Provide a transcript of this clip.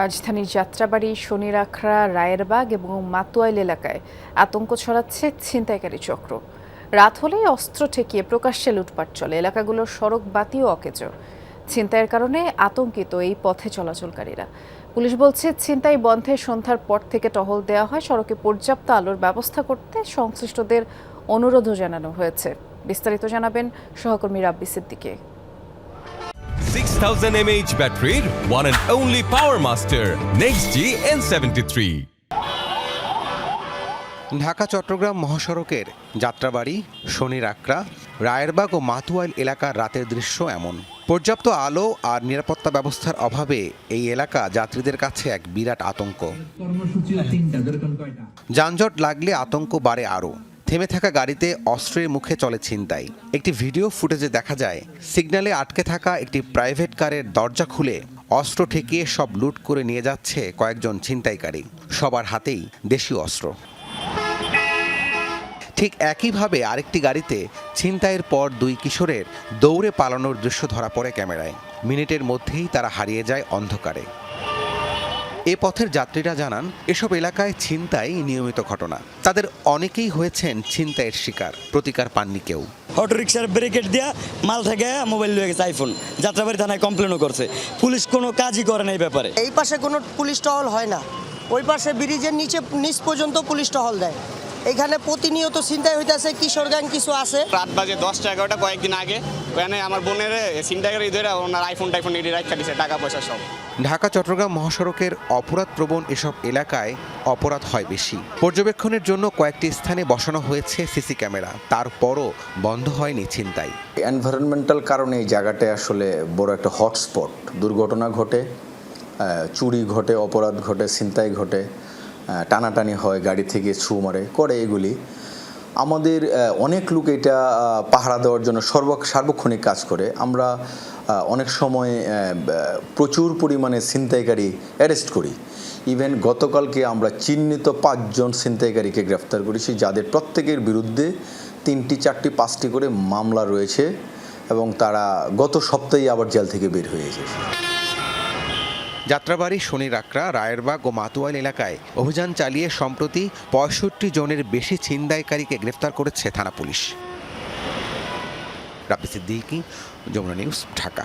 রাজধানীর যাত্রাবাড়ি, শনিরাখড়া, রায়েরবাগ এবং মাতুয়াইল এলাকায় আতঙ্ক ছড়াচ্ছে ছিনতাইকারী চক্র। রাত হলেই অস্ত্র ঠেকিয়ে প্রকাশ্যে লুটপাট চলে। এলাকাগুলোর সড়ক বাতিও অকেজ। ছিনতাইয়ের কারণে আতঙ্কিত এই পথে চলাচলকারীরা। পুলিশ বলছে, ছিনতাই বন্ধে সন্ধ্যার পর থেকে টহল দেওয়া হয়। সড়কে পর্যাপ্ত আলোর ব্যবস্থা করতে সংশ্লিষ্টদের অনুরোধও জানানো হয়েছে। বিস্তারিত জানাবেন সহকর্মী রাব্বি সিদ্দিকে। 6000 mAh battery, one and only Power Master, Next G N73. Dhaka Chattogram মহাসড়কের যাত্রাবাড়ি শনির আকরা রায়েরবাগ ও মাতুয়াইল এলাকার রাতের দৃশ্য এমন। পর্যাপ্ত আলো আর নিরাপত্তা ব্যবস্থার অভাবে এই এলাকা যাত্রীদের কাছে এক বিরাট আতঙ্ক। যানজট লাগলে আতঙ্ক বাড়ে আরও। থেমে থাকা গাড়িতে অস্ত্রের মুখে চলে ছিনতাই। একটি ভিডিও ফুটেজে দেখা যায়, সিগন্যালে আটকে থাকা একটি প্রাইভেট কারের দরজা খুলে অস্ত্র ঠেকিয়ে সব লুট করে নিয়ে যাচ্ছে কয়েকজন ছিনতাইকারী। সবার হাতেই দেশীয় অস্ত্র। ঠিক একইভাবে আরেকটি গাড়িতে ছিনতাইয়ের পর দুই কিশোরের দৌড়ে পালানোর দৃশ্য ধরা পড়ে ক্যামেরায়। মিনিটের মধ্যেই তারা হারিয়ে যায় অন্ধকারে। এ পথের যাত্রীরা জানান এসব এলাকায় ছিনতাই নিয়মিত ঘটনা। তাদের অনেকেই হয়েছেন ছিনতাইয়ের শিকার প্রতিকার পাননি কেউ। অটো রিক্সার ব্রেকেট দিয়া মাল থেকে মোবাইল লয়ে গেছে আইফোন। যাত্রাবাড়ি থানায় কমপ্লেনও করছে। পুলিশ কোনো কাজই করে না এই ব্যাপারে। এই পাশে কোনো পুলিশ টহল হয় না। ওই পাশে ব্রিজের নিচে নিচ পর্যন্ত পুলিশ টহল দেয়। এখানে প্রতিনিয়ত চিন্তায় হইতেছে কিশোর গ্যাং কিছু আছে। রাত বাজে দশটা এগারোটা কয়েকদিন আগে। ওখানে আমার বোনের সিনটাগারি ধরে ওনার আইফোন টাইফোন এটি রাখা দিছে টাকা পয়সা সব। ঢাকা চট্টগ্রাম মহাসড়কের অপরাধ প্রবণ এসব এলাকায় অপরাধ হয় বেশি। পর্যবেক্ষণের জন্য কয়েকটি স্থানে বসানো হয়েছে সিসি ক্যামেরা। তারপরও বন্ধ হয়নি ছিনতাই। এনভায়রনমেন্টাল কারণে এই জায়গাটায় আসলে বড় একটা হটস্পট দুর্ঘটনা ঘটে চুরি ঘটে অপরাধ ঘটে ছিনতাই ঘটে। টানাটানি হয়, গাড়ি থেকে ছু মারে, করে এগুলি। আমাদের অনেক লোক এটা পাহারা দেওয়ার জন্য সর্ব, সার্বক্ষণিক কাজ করে। আমরা অনেক সময় প্রচুর পরিমাণে ছিনতাইকারী অ্যারেস্ট করি। ইভেন গতকালকে আমরা চিহ্নিত পাঁচজন ছিনতাইকারীকে গ্রেফতার করেছি, যাদের প্রত্যেকের বিরুদ্ধে তিনটি, চারটি, পাঁচটি করে মামলা রয়েছে এবং তারা গত সপ্তাহে আবার জেল থেকে বের হয়ে এসেছে। যাত্রাবাড়ি শনির আকরা রায়েরবাগ ও মাতুয়াল এলাকায় অভিযান চালিয়ে সম্প্রতি পঁয়ষট্টি জনের বেশি ছিনতাইকারীকে গ্রেফতার করেছে থানা পুলিশ। রাব্বি সিদ্দিকি, যমুনা নিউজ, ঢাকা।